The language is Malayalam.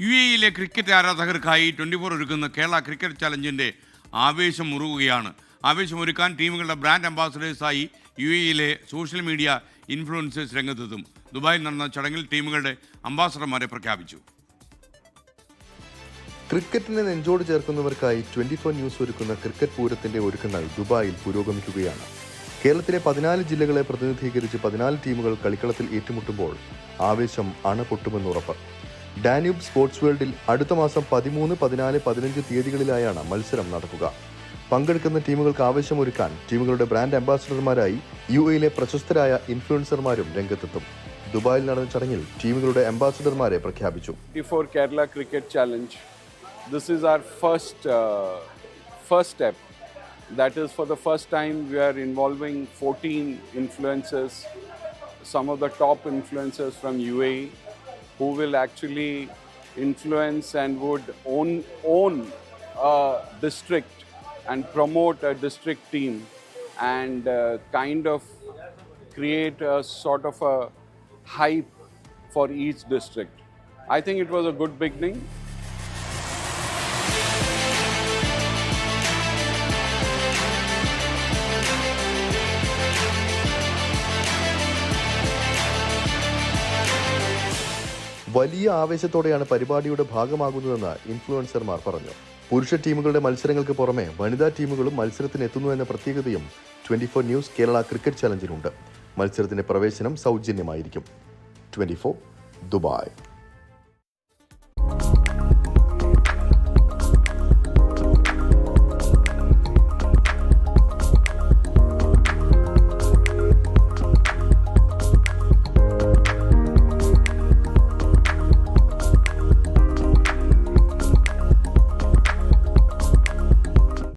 യു എയിലെ ക്രിക്കറ്റ് ആരാധകർക്കായി ട്വന്റി ഫോർ ഒരുക്കുന്ന കേരള ക്രിക്കറ്റ് ചലഞ്ചിന്റെ ആവേശം മുറുകുകയാണ്. ആവേശമൊരുക്കാൻ ടീമുകളുടെ ബ്രാൻഡ് അംബാസഡേഴ്സായി യു എയിലെ സോഷ്യൽ മീഡിയ ഇൻഫ്ലുവൻസേഴ്സ് രംഗത്തെത്തും. ദുബായിൽ നടന്ന ചടങ്ങിൽ ടീമുകളുടെ അംബാസഡർമാരെ പ്രഖ്യാപിച്ചു. ക്രിക്കറ്റിനെ നെഞ്ചോട് ചേർക്കുന്നവർക്കായി ട്വന്റി ഫോർ ന്യൂസ് ഒരുക്കുന്ന ക്രിക്കറ്റ് പൂരത്തിന്റെ ഒരുക്കങ്ങൾ ദുബായിൽ പുരോഗമിക്കുകയാണ്. കേരളത്തിലെ പതിനാല് ജില്ലകളെ പ്രതിനിധീകരിച്ച് പതിനാല് ടീമുകൾ കളിക്കളത്തിൽ ഏറ്റുമുട്ടുമ്പോൾ ആവേശം അണപൊട്ടുമെന്ന് ഉറപ്പ് ഡാന്യൂബ് സ്പോർട്സ് വേൾഡിൽ അടുത്ത മാസം പതിമൂന്ന് പതിനാല് പതിനഞ്ച് തീയതികളിലായാണ് മത്സരം നടക്കുക പങ്കെടുക്കുന്ന ടീമുകൾക്ക് ആവശ്യമൊരുക്കാൻ ടീമുകളുടെ ബ്രാൻഡ് അംബാസഡർമാരായി യു എയിലെ പ്രശസ്തരായ ഇൻഫ്ലുവൻസർമാരും രംഗത്തെത്തും ദുബായിൽ നടന്ന ചടങ്ങിൽ ടീമുകളുടെ അംബാസഡർമാരെ പ്രഖ്യാപിച്ചു Kerala Cricket Challenge. This is our first uh, first step. That is, for the first time, we are involving 14 influencers, some of the top influencers from UAE, who will actually influence and would own own a district and promote a district team and uh, kind of create a sort of a hype for each district. I think it was a good beginning. വലിയ ആവേശത്തോടെയാണ് പരിപാടിയുടെ ഭാഗമാകുന്നതെന്ന് ഇൻഫ്ലുവൻസർമാർ പറഞ്ഞു. പുരുഷ ടീമുകളുടെ മത്സരങ്ങൾക്ക് പുറമെ വനിതാ ടീമുകളും മത്സരത്തിന് എത്തുന്നു എന്ന പ്രത്യേകതയും twenty four news Kerala cricket ചലഞ്ചിനുണ്ട് മത്സരത്തിന്റെ പ്രവേശനം സൗജന്യമായിരിക്കും. Twenty Dubai.